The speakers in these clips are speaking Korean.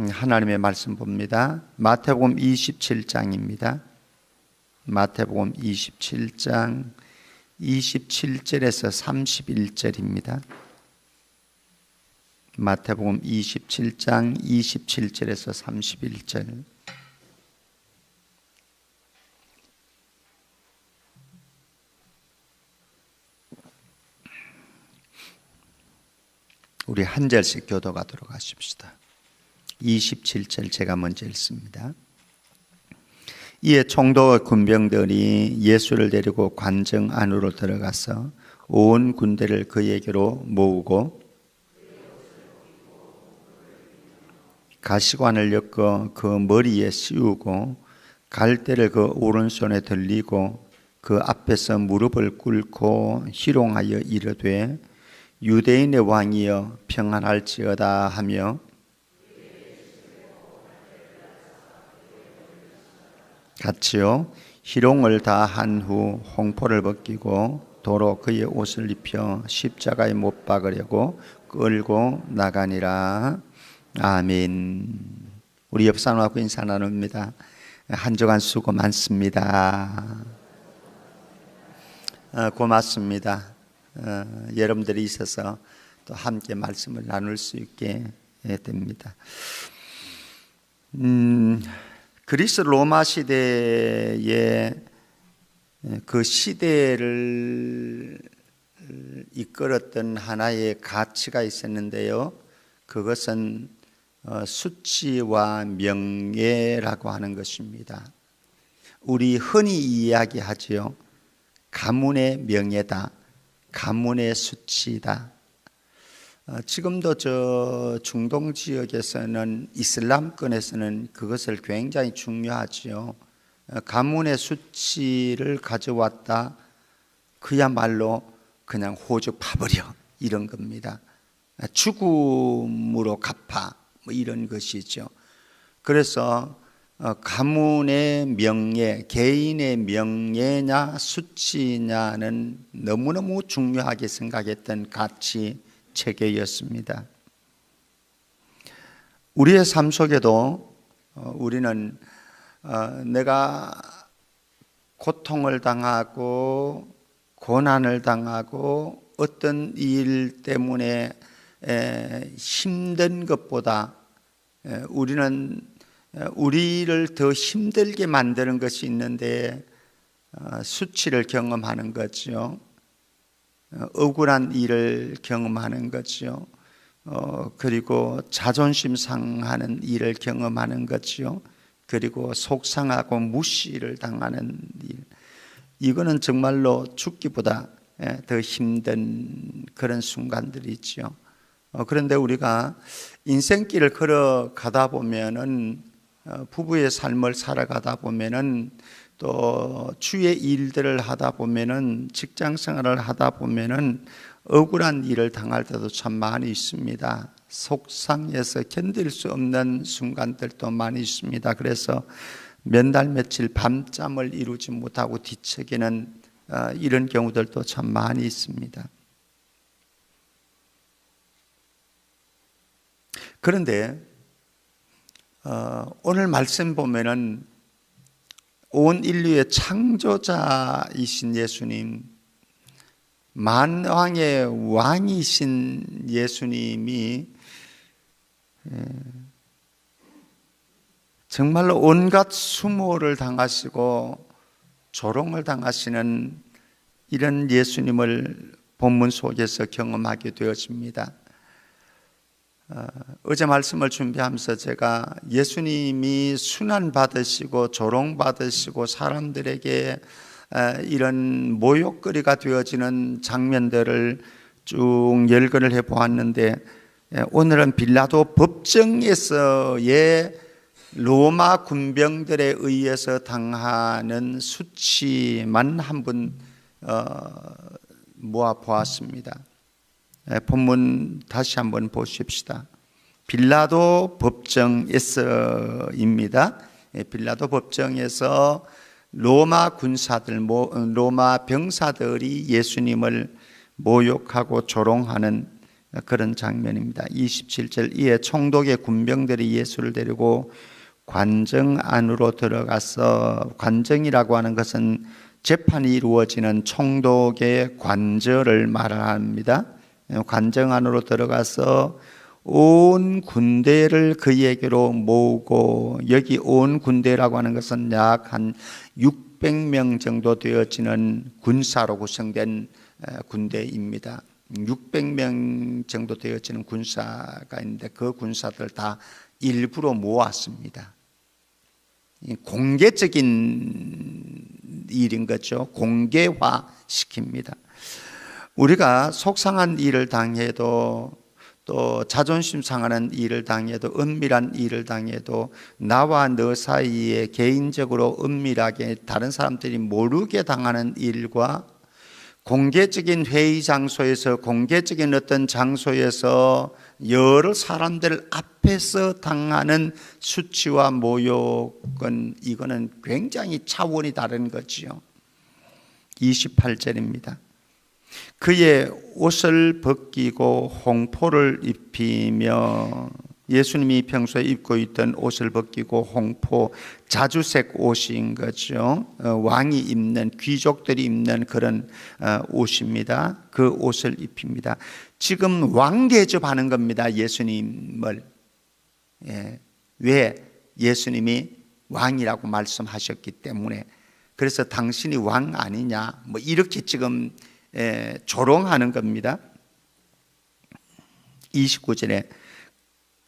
음, 하나님의 말씀 봅니다. 마태복음 27장입니다. 마태복음 27장 27절에서 31절입니다. 마태복음 27장 27절에서 31절. 우리 한 절씩 교도가도록 하십시다. 27절 제가 먼저 읽습니다. 이에 총독 군병들이 예수를 데리고 관정 안으로 들어가서 온 군대를 그에게로 모으고 가시관을 엮어 그 머리에 씌우고 갈대를 그 오른손에 들리고 그 앞에서 무릎을 꿇고 희롱하여 이르되 유대인의 왕이여 평안할지어다 하며 같이요. 희롱을 다 한 후 홍포를 벗기고 도로 그의 옷을 입혀 십자가에 못 박으려고 끌고 나가니라. 아멘. 우리 옆 사람하고 인사 나눕니다. 한 주간 수고 많습니다. 어, 고맙습니다. 어, 여러분들이 있어서 또 함께 말씀을 나눌 수 있게 됩니다. 음, 그리스 로마 시대의 그 시대를 이끌었던 하나의 가치가 있었는데요. 그것은 어, 수치와 명예라고 하는 것입니다. 우리 흔히 이야기하지요. 가문의 명예다. 가문의 수치다. 어, 지금도 저 중동 지역에서는 이슬람권에서는 그것을 굉장히 중요하지요. 어, 가문의 수치를 가져왔다. 그야말로 그냥 호주 파버려 이런 겁니다. 죽음으로 갚아 뭐 이런 것이죠. 그래서 어, 가문의 명예, 개인의 명예냐 수치냐는 너무너무 중요하게 생각했던 가치 체계였습니다. 우리의 삶 속에도 어, 우리는 어, 내가 고통을 당하고 고난을 당하고 어떤 일 때문에 힘든 것보다 우리는 우리를 더 힘들게 만드는 것이 있는데 어, 수치를 경험하는. 어, 억울한 일을 경험하는 거지요. 어, 그리고 자존심 상하는 일을 경험하는 거지요. 그리고 속상하고 무시를 당하는 일. 이거는 정말로 죽기보다 예, 더 힘든 그런 순간들이지요. 어, 그런데 우리가 인생길을 걸어가다 보면은 어, 부부의 삶을 살아가다 보면은 또 주의 일들을 하다 보면은 직장 생활을 하다 보면은 억울한 일을 당할 때도 참 많이 있습니다. 속상해서 견딜 수 없는 순간들도 많이 있습니다. 그래서 몇 달 며칠 밤잠을 이루지 못하고 뒤척이는 어, 이런 경우들도 참 많이 있습니다. 그런데 어, 오늘 말씀 보면은 온 인류의 창조자이신 예수님, 만왕의 왕이신 예수님이 예, 정말로 온갖 수모를 당하시고 조롱을 당하시는 이런 예수님을 본문 속에서 경험하게 되어집니다. 어, 어제 말씀을 준비하면서 제가 예수님이 순환 받으시고 조롱 받으시고 사람들에게 이런 모욕거리가 되어지는 장면들을 쭉 열거를 해 보았는데 오늘은 빌라도 법정에서의 로마 군병들에 의해서 당하는 수치만 한번 어, 모아 보았습니다. 예, 본문 다시 한번 보십시다. 빌라도 법정에서입니다. 예, 빌라도 법정에서 로마 군사들, 로마 병사들이 예수님을 모욕하고 조롱하는 그런 장면입니다. 27절 이에 총독의 군병들이 예수를 데리고 관정 안으로 들어가서 관정이라고 하는 것은 재판이 이루어지는 총독의 관절을 말합니다. 관정 안으로 들어가서 온 군대를 그에게로 모으고 여기 온 군대라고 하는 것은 약 한 600명 정도 되어지는 군사로 구성된 군대입니다. 600명 정도 되어지는 군사가 있는데 그 군사들 다 일부러 모았습니다. 공개적인 일인 거죠. 공개화 시킵니다. 우리가 속상한 일을 당해도 또 자존심 상하는 일을 당해도 은밀한 일을 당해도 나와 너 사이에 개인적으로 은밀하게 다른 사람들이 모르게 당하는 일과 공개적인 회의 장소에서 공개적인 어떤 장소에서 여러 사람들 앞에서 당하는 수치와 모욕은 이거는 굉장히 차원이 다른 거지요. 28절입니다. 그의 옷을 벗기고 홍포를 입히며 예수님이 평소에 입고 있던 옷을 벗기고 홍포 자주색 옷인 거죠. 어, 왕이 입는 귀족들이 입는 그런 어, 옷입니다. 그 옷을 입힙니다. 지금 왕 대접하는 겁니다. 예수님을 예. 왜 예수님이 왕이라고 말씀하셨기 때문에 그래서 당신이 왕 아니냐 뭐 이렇게 지금 예, 조롱하는 겁니다. 29절에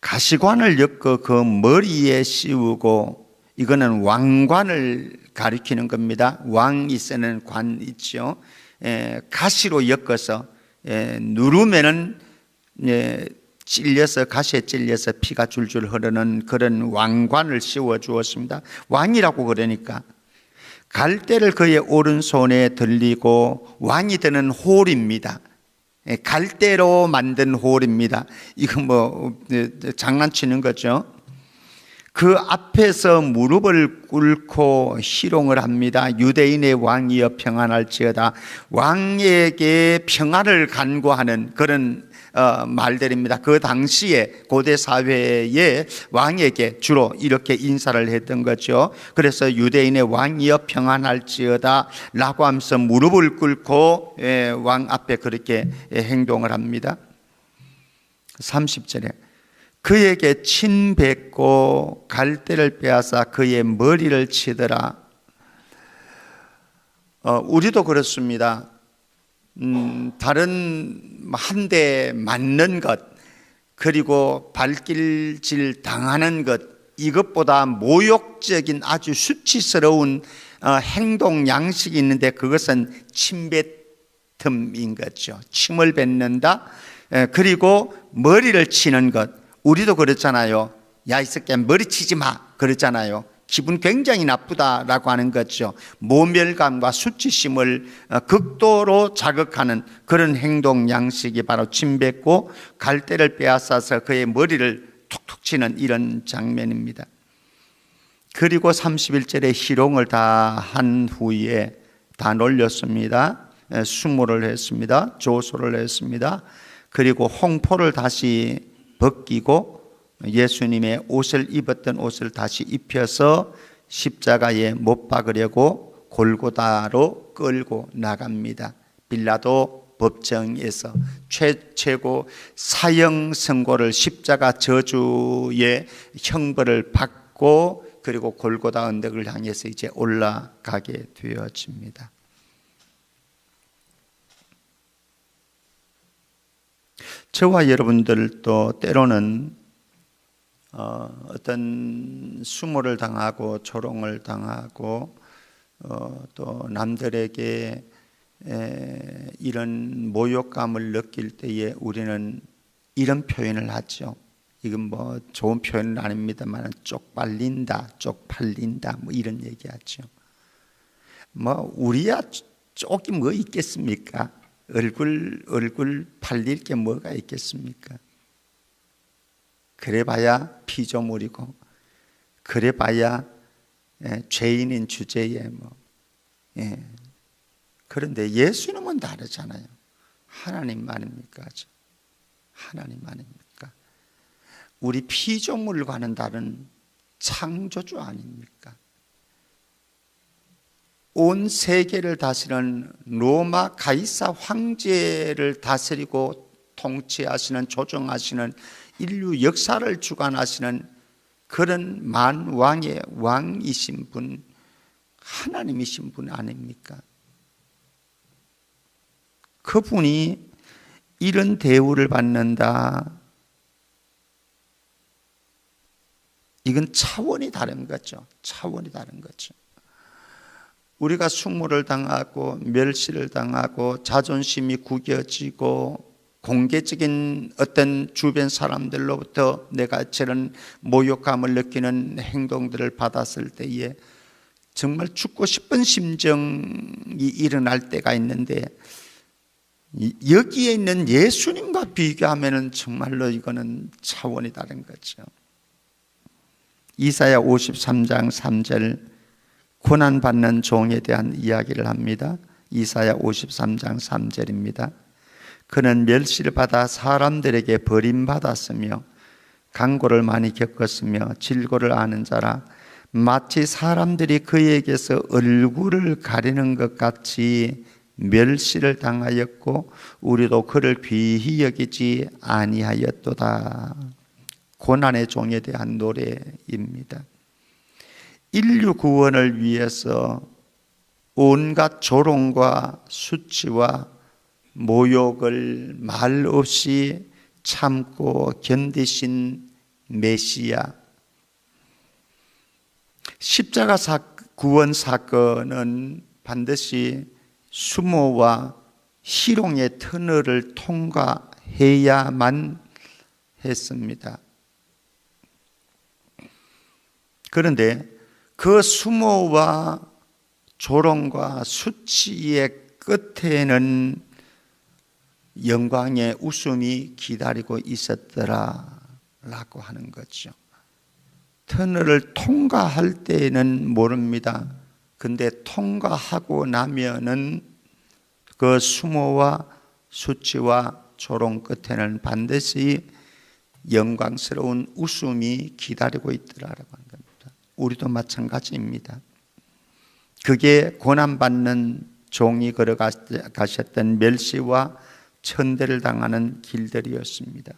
가시관을 엮어 그 머리에 씌우고 이거는 왕관을 가리키는 겁니다. 왕이 쓰는 관 있죠. 에, 가시로 엮어서 에, 누르면은 에, 찔려서 가시에 찔려서 피가 줄줄 흐르는 그런 왕관을 씌워 주었습니다. 왕이라고 그러니까 갈대를 그의 오른손에 들리고 왕이 되는 홀입니다. 예, 갈대로 만든 홀입니다. 이거 뭐 장난치는 거죠. 그 앞에서 무릎을 꿇고 희롱을 합니다. 유대인의 왕이여 평안할지어다. 왕에게 평안을 간구하는 그런 어, 말들입니다. 그 당시에 고대 사회의 왕에게 주로 이렇게 인사를 했던 거죠. 그래서 유대인의 왕이여 평안할지어다 라고 하면서 무릎을 꿇고 예, 왕 앞에 그렇게 행동을 합니다. 30절에 그에게 침뱉고 갈대를 빼앗아 그의 머리를 치더라. 어, 우리도 그렇습니다. 음, 다른 한 대 맞는 것, 그리고 발길질 당하는 것, 이것보다 모욕적인 아주 수치스러운 어, 행동 양식이 있는데 그것은 침뱉음인 거죠. 침을 뱉는다. 에, 그리고 머리를 치는 것. 우리도 그렇잖아요. 야, 이 새끼야, 머리 치지 마. 그렇잖아요. 기분 굉장히 나쁘다라고 하는 거죠. 모멸감과 수치심을 어, 극도로 자극하는 그런 행동 양식이 바로 침뱉고 갈대를 빼앗아서 그의 머리를 툭툭 치는 이런 장면입니다. 그리고 31절에 희롱을 다 한 후에 다 놀렸습니다. 수모를 했습니다. 조소를 했습니다. 그리고 홍포를 다시 벗기고 예수님의 옷을 입었던 옷을 다시 입혀서 십자가에 못 박으려고 골고다로 끌고 나갑니다. 빌라도 법정에서 최, 최고 사형 선고를 십자가 저주의 형벌을 받고 그리고 골고다 언덕을 향해서 이제 올라가게 되어집니다. 저와 여러분들도 때로는 어, 어떤 수모를 당하고 조롱을 당하고 어, 또 남들에게 에, 이런 모욕감을 느낄 때에 우리는 이런 표현을 하죠. 이건 뭐 좋은 표현은 아닙니다만 쪽팔린다, 쪽팔린다 뭐 이런 얘기하죠. 뭐 우리야 쪽이 뭐 있겠습니까? 얼굴 얼굴 팔릴 게 뭐가 있겠습니까? 그래봐야 피조물이고 그래봐야 예, 죄인인 주제에 뭐 예. 그런데 예수님은 다르잖아요. 하나님 아닙니까? 하나님 아닙니까? 우리 피조물과는 다른 창조주 아닙니까? 온 세계를 다스리는 로마 가이사 황제를 다스리고 통치하시는 조정하시는 인류 역사를 주관하시는 그런 만 왕의 왕이신 분 하나님이신 분 아닙니까? 그분이 이런 대우를 받는다. 이건 차원이 다른 거죠. 차원이 다른 거죠. 우리가 숙모를 당하고 멸시를 당하고 자존심이 구겨지고 공개적인 어떤 주변 사람들로부터 내가 저런 모욕감을 느끼는 행동들을 받았을 때에 정말 죽고 싶은 심정이 일어날 때가 있는데 여기에 있는 예수님과 비교하면 정말로 이거는 차원이 다른 거죠. 이사야 53장 3절 고난받는 종에 대한 이야기를 합니다. 이사야 53장 3절입니다. 그는 멸시를 받아 사람들에게 버림받았으며 강고를 많이 겪었으며 질고를 아는 자라 마치 사람들이 그에게서 얼굴을 가리는 것 같이 멸시를 당하였고 우리도 그를 귀히 여기지 아니하였도다. 고난의 종에 대한 노래입니다. 인류 구원을 위해서 온갖 조롱과 수치와 모욕을 말 없이 참고 견디신 메시아. 십자가 사, 구원 사건은 반드시 수모와 희롱의 터널을 통과해야만 했습니다. 그런데 그 수모와 조롱과 수치의 끝에는 영광의 웃음이 기다리고 있었더라 라고 하는 거죠. 터널을 통과할 때는 모릅니다. 근데 통과하고 나면은 그 수모와 수치와 조롱 끝에는 반드시 영광스러운 웃음이 기다리고 있더라라고 겁니다. 우리도 마찬가지입니다. 그게 고난받는 종이 걸어가셨던 멸시와 천대를 당하는 길들이었습니다.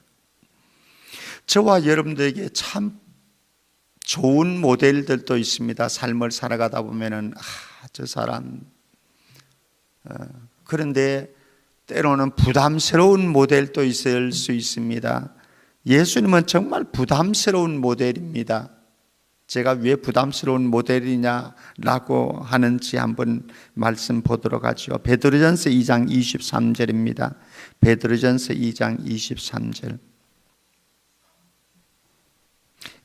저와 여러분들에게 참 좋은 모델들도 있습니다. 삶을 살아가다 보면은 아, 저 사람 어, 그런데 때로는 부담스러운 모델도 있을 수 있습니다. 예수님은 정말 부담스러운 모델입니다. 제가 왜 부담스러운 모델이냐라고 하는지 한번 말씀 보도록 하죠. 베드로전서 2장 23절입니다. 베드로전서 2장 23절.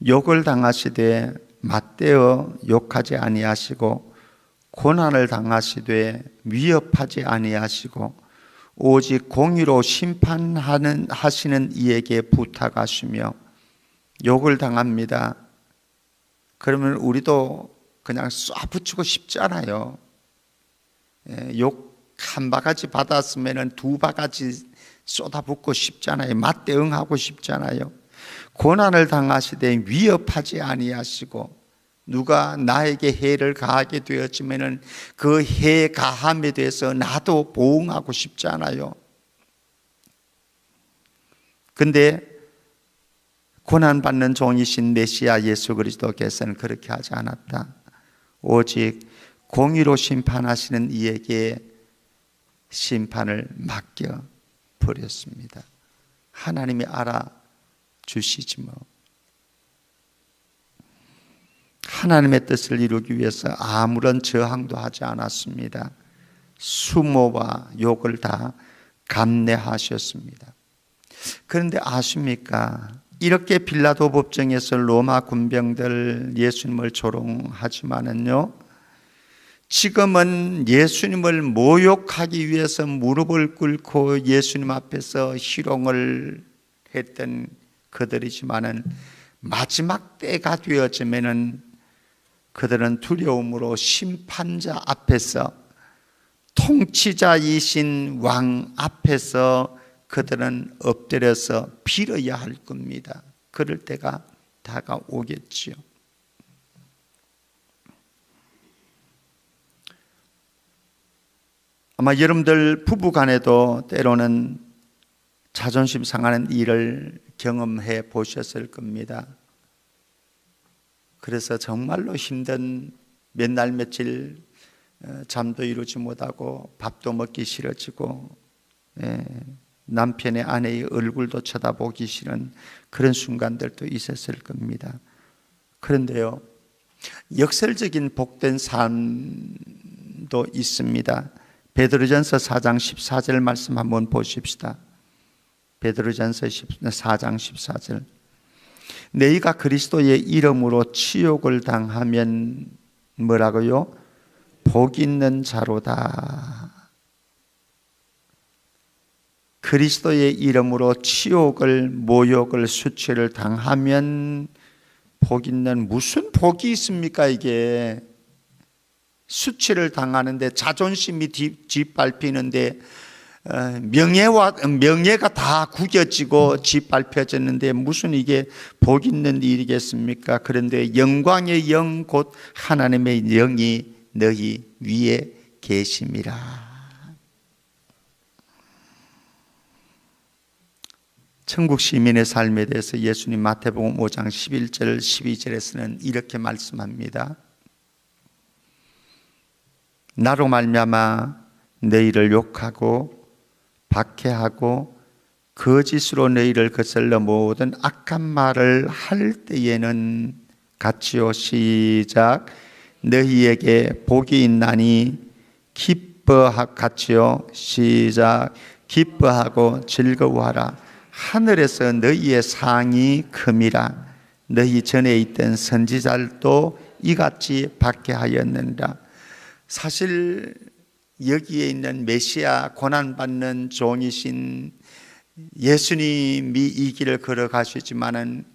욕을 당하시되 맞대어 욕하지 아니하시고 고난을 당하시되 위협하지 아니하시고 오직 공의로 심판하는 하시는 이에게 부탁하시며 욕을 당합니다. 그러면 우리도 그냥 쏴 붙이고 싶지 않아요. 예, 욕한 바가지 받았으면 두 바가지 쏟아붓고 싶잖아요. 맞대응하고 싶잖아요. 고난을 당하시되 위협하지 아니하시고 누가 나에게 해를 가하게 되었지만은 그 해 가함에 대해서 나도 보응하고 싶지 않아요. 근데 고난 받는 종이신 메시아 예수 그리스도께서는 그렇게 하지 않았다. 오직 공의로 심판하시는 이에게 심판을 맡겨 버렸습니다. 하나님이 알아 주시지 뭐. 하나님의 뜻을 이루기 위해서 아무런 저항도 하지 않았습니다. 수모와 욕을 다 감내하셨습니다. 그런데 아십니까? 이렇게 빌라도 법정에서 로마 군병들 예수님을 조롱하지만은요, 지금은 예수님을 모욕하기 위해서 무릎을 꿇고 예수님 앞에서 희롱을 했던 그들이지만은 마지막 때가 되어지면은 그들은 두려움으로 심판자 앞에서 통치자이신 왕 앞에서 그들은 엎드려서 빌어야 할 겁니다. 그럴 때가 다가오겠지요. 아마 여러분들 부부 간에도 때로는 자존심 상하는 일을 경험해 보셨을 겁니다. 그래서 정말로 힘든 몇 날 며칠 어, 잠도 이루지 못하고 밥도 먹기 싫어지고 예, 남편의 아내의 얼굴도 쳐다보기 싫은 그런 순간들도 있었을 겁니다. 그런데요, 역설적인 복된 삶도 있습니다. 베드로전서 4장 14절 말씀 한번 보십시다. 베드로전서 4장 14절. 너희가 그리스도의 이름으로 치욕을 당하면 뭐라고요? 복 있는 자로다. 그리스도의 이름으로 치욕을 모욕을 수치를 당하면 복 있는 무슨 복이 있습니까 이게 수치를 당하는데 자존심이 뒷밟히는데 어, 명예와 명예가 다 구겨지고 짓밟혀졌는데 무슨 이게 복 있는 일이겠습니까? 그런데 영광의 영 곧 하나님의 영이 너희 위에 계심이라. 천국 시민의 삶에 대해서 예수님 마태복음 5장 11절 12절에서는 이렇게 말씀합니다. 나로 말미암아 너희를 욕하고 박해하고 거짓으로 너희를 거슬러 모든 악한 말을 할 때에는 같이요 시작. 너희에게 복이 있나니 기뻐하 같이요 시작. 기뻐하고 즐거워하라 하늘에서 너희의 상이 큼이라 너희 전에 있던 선지자들도 이같이 박해하였느니라 사실 여기에 있는 메시아 고난받는 종이신 예수님이 이 길을 걸어가시지만은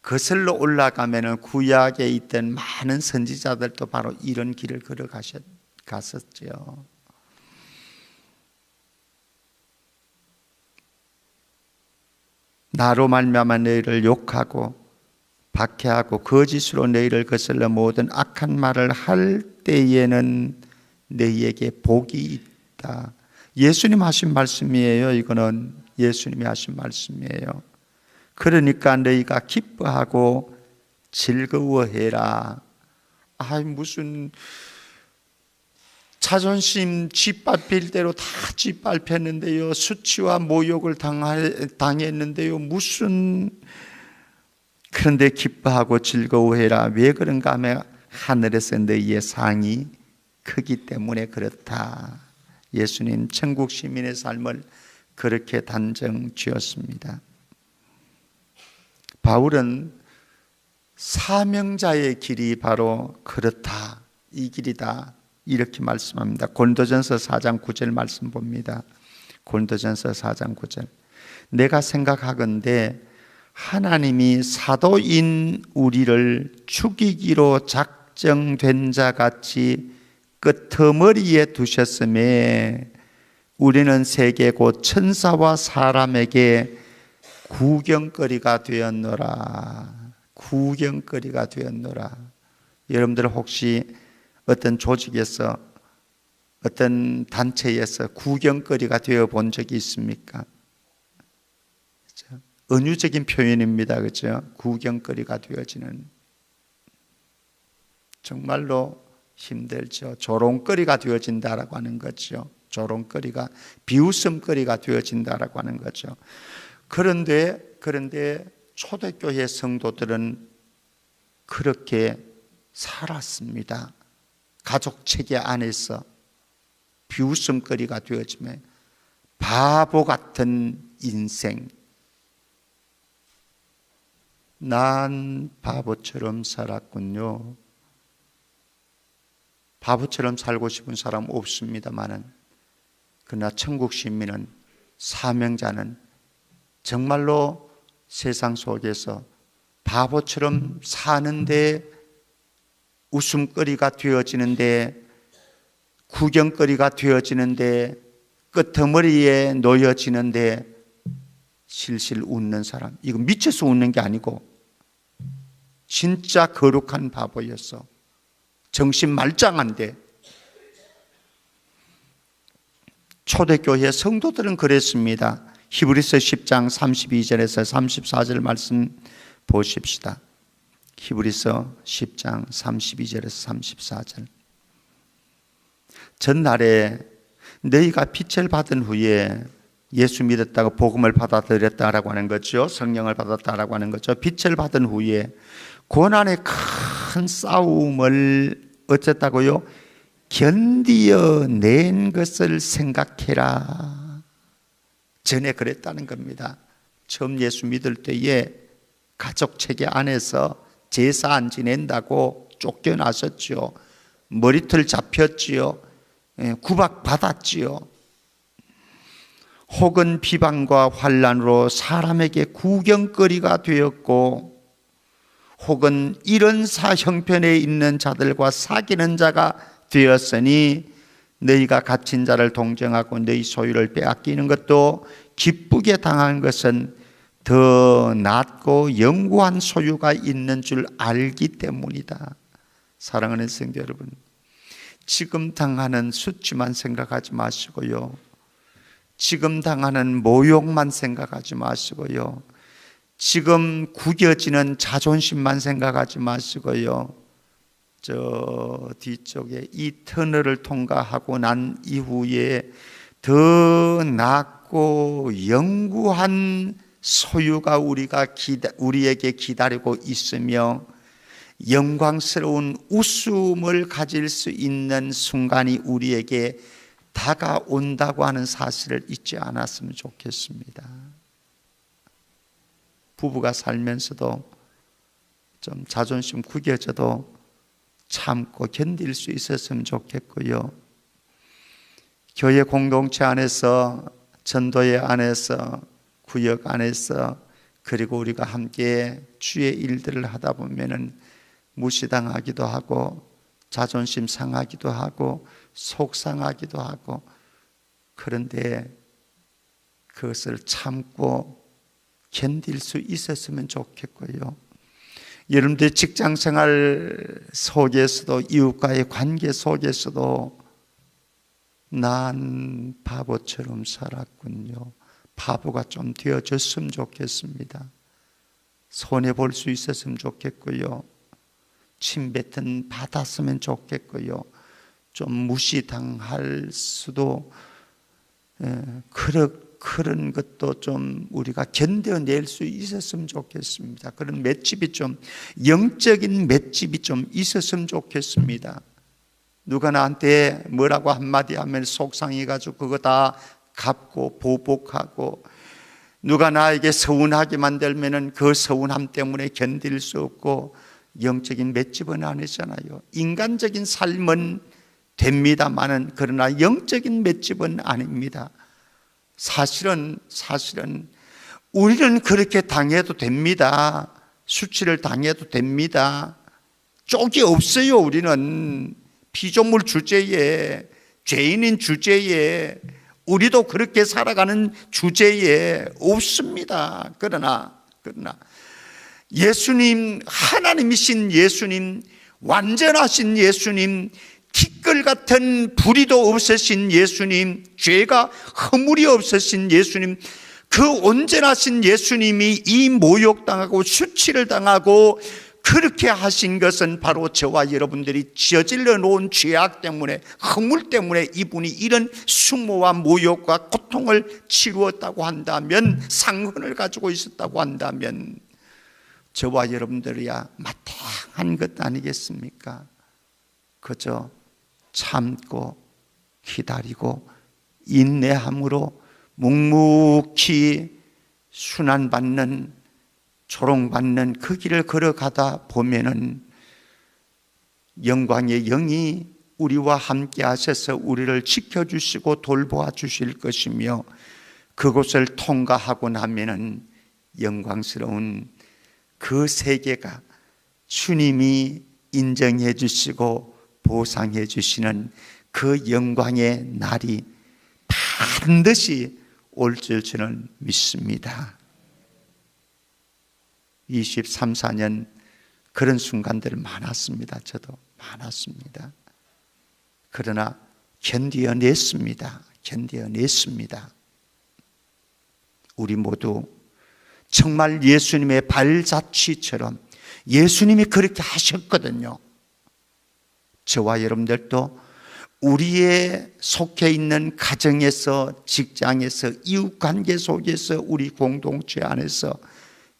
거슬러 올라가면은 구약에 있던 많은 선지자들도 바로 이런 길을 걸어가셨 갔었죠. 나로 말미암아 너희를 욕하고 박해하고 거짓으로 너희를 거슬러 모든 악한 말을 할 때에는 너희에게 복이 있다. 예수님 하신 말씀이에요. 이거는 예수님이 하신 말씀이에요. 그러니까 너희가 기뻐하고 즐거워해라. 아 무슨 자존심 짓밟힐 대로 다 짓밟혔는데요. 수치와 모욕을 당했는데요. 무슨 그런데 기뻐하고 즐거워해라. 왜 그런가 하면 하늘에서 너희의 상이 크기 때문에 그렇다. 예수님 천국 시민의 삶을 그렇게 단정 지었습니다. 바울은 사명자의 길이 바로 그렇다. 이 길이다. 이렇게 말씀합니다. 곤도전서 4장 9절 말씀 봅니다. 곤도전서 4장 9절. 내가 생각하건대 하나님이 사도인 우리를 죽이기로 작정된 자 같이 끄트머리에 두셨음에 우리는 세계 곧 천사와 사람에게 구경거리가 되었노라. 구경거리가 되었노라. 여러분들 혹시 어떤 조직에서 어떤 단체에서 구경거리가 되어 본 적이 있습니까? 그렇죠? 은유적인 표현입니다. 그죠? 구경거리가 되어지는 정말로 힘들죠. 조롱거리가 되어진다라고 하는 거죠. 조롱거리가 비웃음거리가 되어진다라고 하는 거죠. 그런데 그런데 초대교회 성도들은 그렇게 살았습니다. 가족 체계 안에서 비웃음거리가 되어지면 바보 같은 인생. 난 바보처럼 살았군요. 바보처럼 살고 싶은 사람 없습니다만은 그러나 천국 시민은 사명자는 정말로 세상 속에서 바보처럼 사는데 웃음거리가 되어지는데 구경거리가 되어지는데 끄트머리에 놓여지는데 실실 웃는 사람. 이거 미쳐서 웃는 게 아니고 진짜 거룩한 바보였어. 정신 말짱한데. 초대교회 성도들은 그랬습니다. 히브리서 10장 32절에서 34절 말씀 보십시다. 히브리서 10장 32절에서 34절. 전날에 너희가 빛을 받은 후에 예수 믿었다고 복음을 받아들였다라고 하는 거죠. 성령을 받았다라고 하는 거죠. 빛을 받은 후에 고난의 큰 싸움을 어쨌다고요? 견디어낸 것을 생각해라. 전에 그랬다는 겁니다. 처음 예수 믿을 때에 가족 체계 안에서 제사 안 지낸다고 쫓겨나셨지요. 머리털 잡혔지요. 예, 구박 받았지요. 혹은 비방과 환란으로 사람에게 구경거리가 되었고 혹은 이런 사 형편에 있는 자들과 사귀는 자가 되었으니 너희가 갇힌 자를 동정하고 너희 소유를 빼앗기는 것도 기쁘게 당한 것은 더 낫고 영구한 소유가 있는 줄 알기 때문이다. 사랑하는 성도 여러분, 지금 당하는 수치만 생각하지 마시고요. 지금 당하는 모욕만 생각하지 마시고요. 지금 구겨지는 자존심만 생각하지 마시고요. 저 뒤쪽에 이 터널을 통과하고 난 이후에 더 낫고 영구한 소유가 우리가 기다, 우리에게 기다리고 있으며 영광스러운 웃음을 가질 수 있는 순간이 우리에게 다가온다고 하는 사실을 잊지 않았으면 좋겠습니다. 부부가 살면서도 좀 자존심 구겨져도 참고 견딜 수 있었으면 좋겠고요. 교회 공동체 안에서 전도회 안에서 구역 안에서 그리고 우리가 함께 주의 일들을 하다 보면은 무시당하기도 하고 자존심 상하기도 하고 속상하기도 하고 그런데 그것을 참고 견딜 수 있었으면 좋겠고요. 여러분들 직장 생활 속에서도 이웃과의 관계 속에서도 난 바보처럼 살았군요. 바보가 좀 되어졌으면 좋겠습니다. 손해 볼 수 있었으면 좋겠고요. 침뱉은 받았으면 좋겠고요. 좀 무시당할 수도 예, 그런 그런 것도 좀 우리가 견뎌낼 수 있었으면 좋겠습니다. 그런 맷집이 좀 영적인 맷집이 좀 있었으면 좋겠습니다. 누가 나한테 뭐라고 한마디 하면 속상해가지고 그거 다 갚고 보복하고 누가 나에게 서운하게 만들면은 그 서운함 때문에 견딜 수 없고 영적인 맷집은 아니잖아요. 인간적인 삶은 됩니다만은 그러나 영적인 맷집은 아닙니다. 사실은 사실은 우리는 그렇게 당해도 됩니다. 수치를 당해도 됩니다. 쪽이 없어요. 우리는 피조물 주제에 죄인인 주제에 우리도 그렇게 살아가는 주제에 없습니다. 그러나 그러나 예수님 하나님이신 예수님 완전하신 예수님 티끌 같은 불의도 없으신 예수님 죄가 허물이 없으신 예수님 그 온전하신 예수님이 이 모욕당하고 수치를 당하고 그렇게 하신 것은 바로 저와 여러분들이 저질러 놓은 죄악 때문에 허물 때문에 이분이 이런 숙모와 모욕과 고통을 치루었다고 한다면 상흔을 가지고 있었다고 한다면 저와 여러분들이야 마땅한 것 아니겠습니까? 그저 참고 기다리고 인내함으로 묵묵히 순환받는 조롱받는 그 길을 걸어가다 보면은 영광의 영이 우리와 함께 하셔서 우리를 지켜주시고 돌보아 주실 것이며 그곳을 통과하고 나면은 영광스러운 그 세계가 주님이 인정해 주시고 보상해 주시는 그 영광의 날이 반드시 올 줄 저는 믿습니다. 23, 4년 그런 순간들 많았습니다. 저도 많았습니다. 그러나 견디어냈습니다. 견디어냈습니다. 우리 모두 정말 예수님의 발자취처럼 예수님이 그렇게 하셨거든요. 저와 여러분들도 우리의 속해 있는 가정에서, 직장에서, 이웃 관계 속에서, 우리 공동체 안에서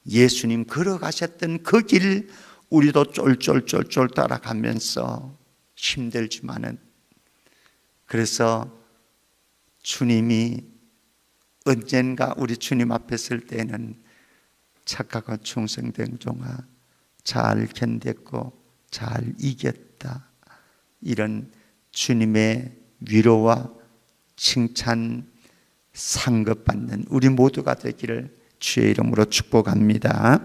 예수님 걸어가셨던 그 길 우리도 쫄쫄쫄쫄 따라가면서 힘들지만은 그래서 주님이 언젠가 우리 주님 앞에 설 때는 착하고 충성된 종아 잘 견뎠고 잘 이겼다. 이런 주님의 위로와 칭찬 상급받는 우리 모두가 되기를 주의 이름으로 축복합니다.